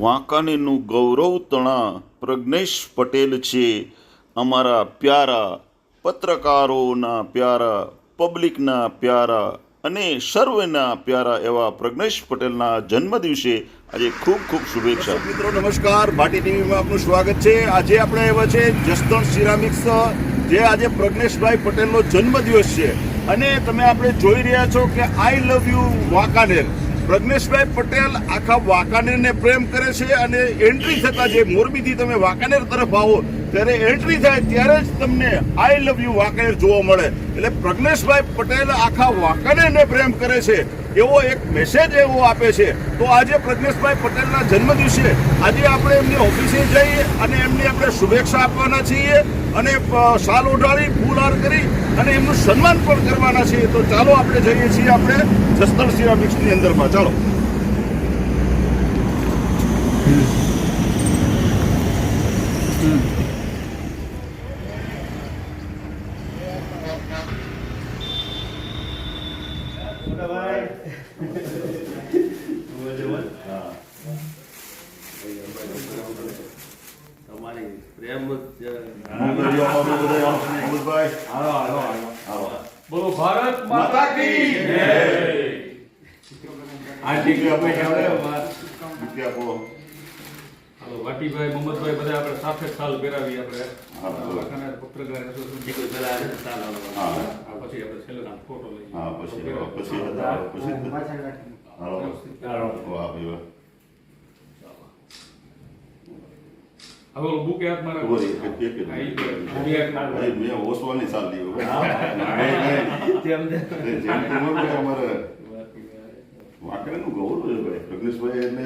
વાંકાનેરનું ગૌરવ તણા પ્રજ્ઞેશ પટેલ છે. અમારા પ્યારા પત્રકારોના પ્યારા, પબ્લિકના પ્યારા અને સર્વના પ્યારા એવા પ્રજ્ઞેશ પટેલના જન્મદિવસે આજે ખૂબ ખૂબ શુભેચ્છા. મિત્રો, નમસ્કાર. ભાટી ટીવીમાં આપનું સ્વાગત છે. આજે આપણે આવ્યા છે જસદણ સિરામિક્સ, જે આજે પ્રજ્ઞેશભાઈ પટેલનો જન્મદિવસ છે. અને તમે આપણે જોઈ રહ્યા છો કે I love you Wankaner. Pragneshbhai Patel આખા વાંકાનેરને પ્રેમ કરે છે અને એન્ટ્રી થતા જે મોરબીથી તમે વાંકાનેર તરફ આવો, ત્યારે એન્ટ્રી થાય ત્યારે જ તમને આઈ લવ યુ વાંકાનેર જોવા મળે. એટલે પ્રજ્ઞેશભાઈ પટેલ આખા વાંકાનેરને પ્રેમ કરે છે. એવો એક મેસેજ એવો આપે છે. તો આજે પ્રજ્ઞેશભાઈ પટેલના જન્મદિવસે આજે આપણે એમની ઓફિસે જઈએ અને એમની આપણે શુભેચ્છા આપવાના છીએ અને શાલ ઓઢાડી, ફૂલ હાર કરી અને એમનું સન્માન પણ કરવાના છીએ. તો ચાલો આપણે જઈએ છીએ આપણે જસ્તર સિરામિક્સની અંદરમાં. ચાલો. તમારી પ્રેમ જ અમૃતભાઈ હાલો હાલો હાલો બોલો ભારત માતા કી આ આપણે? હાલો વાટીભાઈ મોહમ્મદભાઈ બધા આપણે સાથે સાલ પહેરાવી આપણે. પત્રકાર એસોસિએશન પછી આપણે છેલ્લે ફોટો લઈએ. પછી પછી પછી હાલો ચાલો વાહ ભાઈ વાહ હવે બુક યાદ મારે ઊભો એક- એક- એક. હા, ઈ જ. બુક યાદ મારે. ભાઈ, ઓસવાની સાલ લીધો નહીં, નહીં. તેમ જેમ તેમ કે અમારે. વાંકડાનું ગૌરવ છે ભાઈ. પ્રજ્ઞેશભાઈ એટલે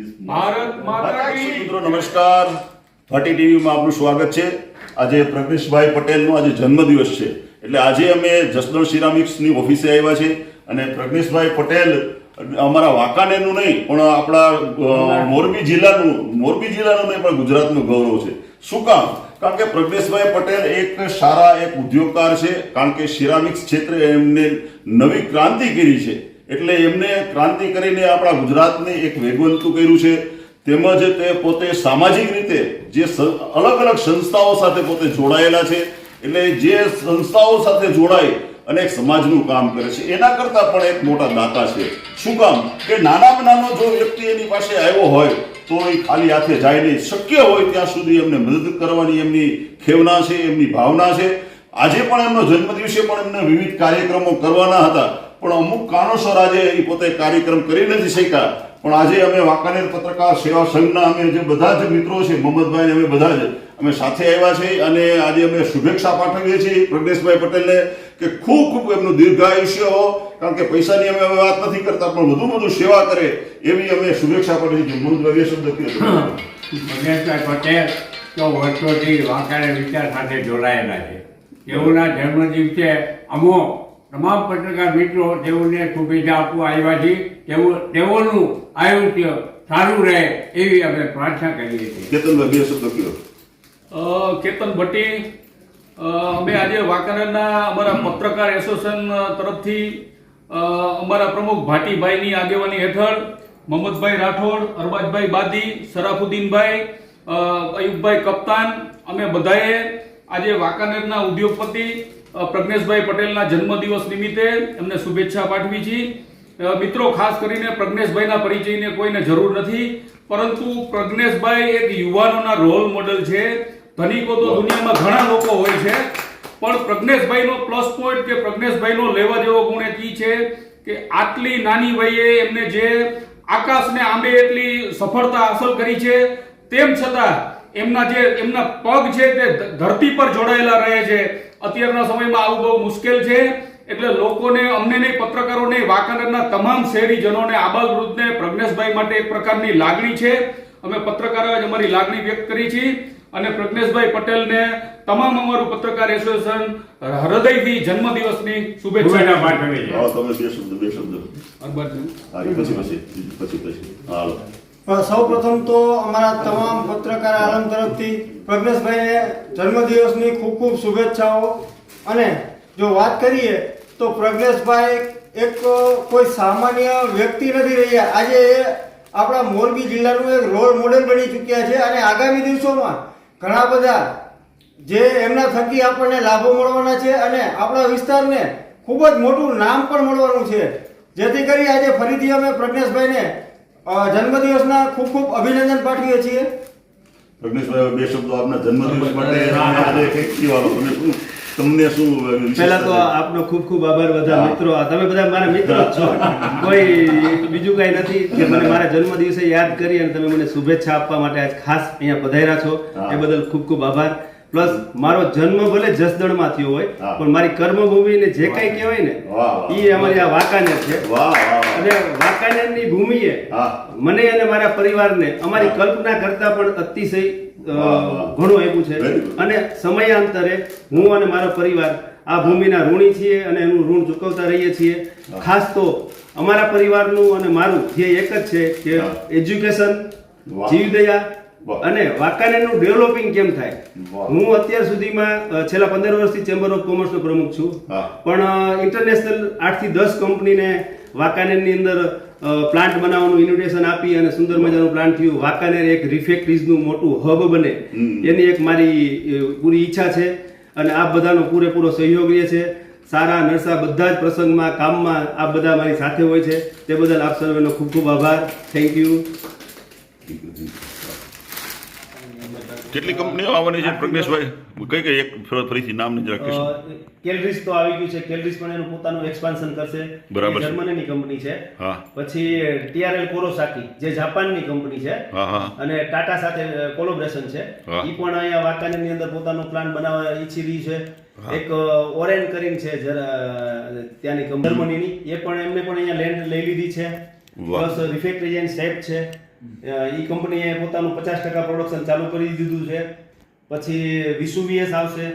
is- ભારત માતા કી મિત્રો નમસ્કાર. ભાટી ટીવીમાં આપનું સ્વાગત છે. આજે પ્રજ્ઞેશભાઈ પટેલનો આજે જન્મદિવસ છે. એટલે આજે અમે જસદણ સિરામિક્સની ઓફિસે આવ્યા છે અને પ્રજ્ઞેશભાઈ પટેલ અમારા વાંકાનેરનું નહીં પણ આપણા મોરબી જિલ્લાનું મોરબી જિલ્લાનું નહીં પણ ગુજરાતનું ગૌરવ છે. શું કામ? કારણ કે પ્રજ્ઞેશભાઈ પટેલ એક સારા એક ઉદ્યોગકાર છે કારણ કે સિરામિક્સ ક્ષેત્રે એમને નવી ક્રાંતિ કરી છે. એટલે એમને ક્રાંતિ કરીને આપણા ગુજરાતને એક વેગવંતું કર્યું છે. તેમજ તે પોતે સામાજિક રીતે જે અલગ અલગ સંસ્થાઓ સાથે પોતે જોડાયેલા છે. એટલે જે સંસ્થાઓ સાથે જોડાઈ અને સમાજનું કામ કરે છે. એના કરતાં પણ એક મોટા દાતા છે. શું કામ? કે નાનામાં નાનો જો વ્યક્તિ એની પાસે આવ્યો હોય, તો એ ખાલી હાથે જાય નહીં. શક્ય હોય ત્યાં સુધી એમને મદદ કરવાની એમની ખેવના છે, એમની ભાવના છે. આજે પણ એમનો જન્મદિવસે પણ એમને વિવિધ કાર્યક્રમો કરવાના હતા. પણ અમુક કારણોસર આજે એ પોતે કાર્યક્રમ કરી નથી શક્યા. પણ આજે અમે વાંકાનેર પત્રકાર સેવા સંઘના અમે જે બધા જ મિત્રો છે, મોહમ્મદભાઈ અમે બધા જ, અમે સાથે આવ્યા છે અને આજે અમે શુભેચ્છા પાઠવીએ છીએ પ્રજ્ઞેશભાઈ પટેલને. કે ખૂબ ખૂબ એમનું દીર્ઘાયુષ્ય હો કારણ કે પૈસાની અમે હવે વાત નથી કરતા પણ વધુ વધુ સેવા કરે એવી અમે શુભેચ્છા પણ મોહમ્મદભાઈ બે શબ્દ મહેશભાઈ પટેલ તો વર્ષોથી વાંકાનેર વિચાર સાથે જોડાયેલા છે. તેઓના જન્મદિવસે અમો તમામ પત્રકાર મિત્રો તેઓને શુભેચ્છા આપવા આવ્યા છે તેઓ તેઓનું આયુષ્ય સારું રહે એવી અમે પ્રાર્થના કરીએ છીએ. કેતન બે શબ્દ અ, કેતન ભટ્ટી અમે આજે વાંકાનેરના અમારા પત્રકાર એસોસિએશન તરફથી અમારા પ્રમુખ ભાટીભાઈની આગેવાની હેઠળ મોહમ્મદભાઈ રાઠોડ, અરબાજભાઈ બાદી, સરાફુદ્દીનભાઈ અયુબભાઈ કપ્તાન, અમે બધાએ આજે વાંકાનેરના ઉદ્યોગપતિ પ્રજ્ઞેશભાઈ પટેલના જન્મદિવસ નિમિત્તે એમને શુભેચ્છા પાઠવી છીએ મિત્રો, ખાસ કરીને પ્રજ્ઞેશભાઈના પરિચયને કોઈને જરૂર નથી, પરંતુ પ્રજ્ઞેશભાઈ એક યુવાનોના રોલ મોડલ છે. ધનિકો તો દુનિયામાં ઘણા લોકો હોય છે, પણ પ્રજ્ઞેશભાઈનો પ્લસ પોઈન્ટ કે પ્રજ્ઞેશભાઈનો લેવા જેવો ગુણ એક છે કે આટલી નાની વયે એમને જે આકાશને આંબે એટલી સફળતા હાંસલ કરી છે, તેમ છતાં એમના જે, એમના પગ છે તે ધરતી પર જોડાયેલા રહે છે. અત્યારના સમયમાં આવું બહુ મુશ્કેલ છે, એટલે લોકોને, અમને નહીં, પત્રકારોને, વાંકાનેરના તમામ શહેરીજનોને આબાલ વૃદ્ધને પ્રજ્ઞેશભાઈ માટે એક પ્રકારની લાગણી છે. અમે પત્રકારોએ અમારી લાગણી વ્યક્ત કરી છે. અને પ્રજ્ઞેશભાઈ પટેલને તમામ અમારું પત્રકાર એસોસિએશન હૃદયથી જન્મદિવસની શુભેચ્છા શુભેચ્છા પાઠવીએ હા તમે બે શબ્દ બે શબ્દ. પછી પછી પછી પછી. હાલો. સૌ પ્રથમ તો અમારા તમામ પત્રકાર આલમ તરફથી પ્રજ્ઞેશભાઈને જન્મદિવસની ખૂબ ખૂબ શુભેચ્છાઓ. અને જો વાત કરીએ તો પ્રજ્ઞેશભાઈ એક કોઈ સામાન્ય વ્યક્તિ નથી રહ્યા. આજે એ આપણા મોરબી જિલ્લાનું એક રોલ મોડેલ બની ચૂક્યા છે અને આગામી દિવસોમાં ઘણા બધા જે એમના થકી આપણને લાભો મળવાના છે અને આપણા વિસ્તારને ખૂબ જ મોટું નામ પણ મળવાનું છે. જેથી કરી આજે ફરીથી અમે પ્રજ્ઞેશભાઈને જન્મદિવસના ખૂબ ખૂબ અભિનંદન પાઠવીએ છીએ. પ્રજ્ઞેશભાઈ બે શબ્દો આપના જન્મદિવસ માટે આજે કંઈક તમે શું તમને શું પહેલા તો આપનો ખૂબ ખૂબ આભાર બધા મિત્રો. તમે બધા મારા મિત્રો છો. કોઈ બીજું કઈ નથી કે મને મારા જન્મદિવસે યાદ કરી અને તમે મને શુભેચ્છા આપવા માટે આજ ખાસ અહીંયા પધાર્યા છો. એ બદલ ખૂબ ખૂબ આભાર. પ્લસ મારો જન્મ ભલે જસદણમાં થયો હોય પણ મારી કર્મભૂમિ ને જે કઈ કહેવાય ને. એ અમારી આ વાંકાનેર છે. અને વાંકાનેરની ભૂમિએ હા મને અને મારા પરિવારને અમારી કલ્પના કરતા પણ અતિશય. ઘણું આપ્યું છે અને સમયાંતરે હું અને મારો પરિવાર આ ભૂમિના ઋણી છીએ અને એનું ઋણ ચૂકવતા રહીએ છીએ ખાસ તો અમારા પરિવારનું અને મારું ધ્યેય એક જ છે કે એજ્યુકેશન. જીવદયા. અને વાંકાનેરનું ડેવલપિંગ કેમ થાય? હું અત્યાર સુધીમાં છેલ્લા પંદર વર્ષથી ચેમ્બર ઓફ કોમર્સનો પ્રમુખ છું. પણ ઇન્ટરનેશનલ આઠથી દસ કંપનીને વાંકાનેરની અંદર પ્લાન્ટ બનાવવાનું ઇન્વિટેશન આપી અને સુંદર મજાનું પ્લાન્ટ થયું. વાંકાનેર એક રિફેક્ટરીઝનું મોટું હબ બને. એની એક મારી પૂરી ઈચ્છા છે અને આ બધાનો પૂરેપૂરો સહયોગ રહે છે. સારા નરસા બધા જ પ્રસંગમાં કામમાં આ બધા મારી સાથે હોય છે. તે બદલ આપ સર્વેનો ખૂબ ખૂબ આભાર. થેન્ક યુ કેટલી કંપનીઓ આવવાની છે પ્રજ્ઞેશભાઈ? કઈ કઈ એક ફરીથી નામ જ રાખીશું કેલરીસ તો આવી ગયું છે. કેલરીસ પણ એનું પોતાનું એક્સપાન્શન કરશે. બરાબર જર્મનીની કંપની છે. હા. પછી ટીઆરએલ કોરોસાકી જે જાપાનની કંપની છે. અને ટાટા સાથે કોલોબરેશન છે. એ પણ અહીંયા ની અંદર પોતાનો પ્લાન બનાવવા ઈચ્છી રહી છે. એક ઓરેન કરીને છે જરા ત્યાંની જર્મનીની. એ પણ એમને પણ અહીંયા લેન્ડ લઈ લીધી છે. બસ પ્લસ રિફેક્ટરી એન્ડ સ્ટેપ છે. ઈ કંપનીએ પોતાનું પચાસ ટકા પ્રોડક્શન ચાલુ કરી દીધું છે. પછી વિસુવીએસ આવશે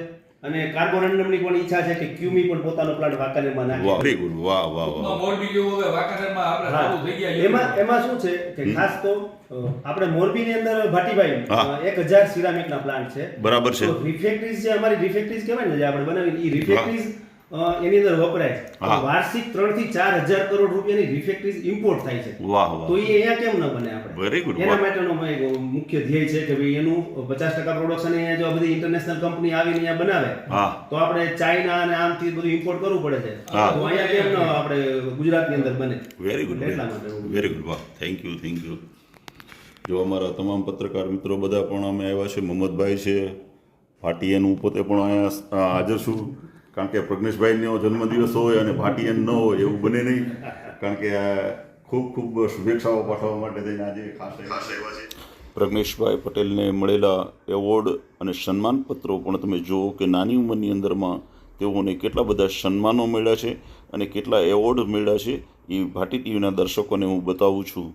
અને કાર્બોરેન્ડમની પણ ઈચ્છા છે કે ક્યુમી પણ પોતાનો પ્લાન્ટ વાંકાનેરમાં નાખે. વેરી ગુડ વાહ વાહ વાહ. મોરબી જેવું હવે વાંકાનેરમાં આપણે ચાલુ થઈ ગયા એમાં એમાં શું છે કે ખાસ તો આપણે મોરબીની અંદર ભાટીભાઈ હા. અ, એક હજાર સિરામિક ના પ્લાન્ટ છે. બરાબર છે. રિફેક્ટરીઝ જે અમારી રિફેક્ટરીઝ કહેવાય ને જે આપણે બનાવી એ રિફેક્ટરીઝ એની અંદર વપરાય છે. વાર્ષિક ત્રણથી ચાર હજાર કરોડ રૂપિયાની રિફેક્ટરીઝ ઇમ્પોર્ટ થાય છે. તો એ અહીંયા કેમ ન બને આપણે. એના માટેનો મુખ્ય ધ્યેય છે કે ભાઈ એનું પચાસ ટકા પ્રોડક્શન અહીંયા જો બધી ઇન્ટરનેશનલ કંપની આવીને અહીંયા બનાવે તો આપણે ચાઇના અને આમથી બધું ઇમ્પોર્ટ કરવું પડે છે. તો અહીંયા કેમ ન આપણે ગુજરાતની અંદર બને? વેરી ગુડ એટલા માટે વેરી ગુડ વાહ થેન્ક યુ થેન્ક યુ જો અમારા તમામ પત્રકાર મિત્રો બધા પણ અમે આવ્યા છે મોહમ્મદભાઈ છે ભાટિયન પોતે પણ અહીંયા હાજર છું. કારણ કે પ્રજ્ઞેશભાઈનો જન્મદિવસ હોય અને ભાટિયન ન હોય એવું બને નહીં. કારણ કે આ ખૂબ ખૂબ શુભેચ્છાઓ પાઠવવા માટે થઈને આજે ખાસ એવા છે. પ્રજ્ઞેશભાઈ પટેલને મળેલા એવોર્ડ અને સન્માનપત્રો પણ તમે જુઓ કે નાની ઉંમરની અંદરમાં તેઓને કેટલા બધા સન્માનો મળ્યા છે અને કેટલા એવોર્ડ મળ્યા છે. એ ભાટી ટીવીના દર્શકોને હું બતાવું છું.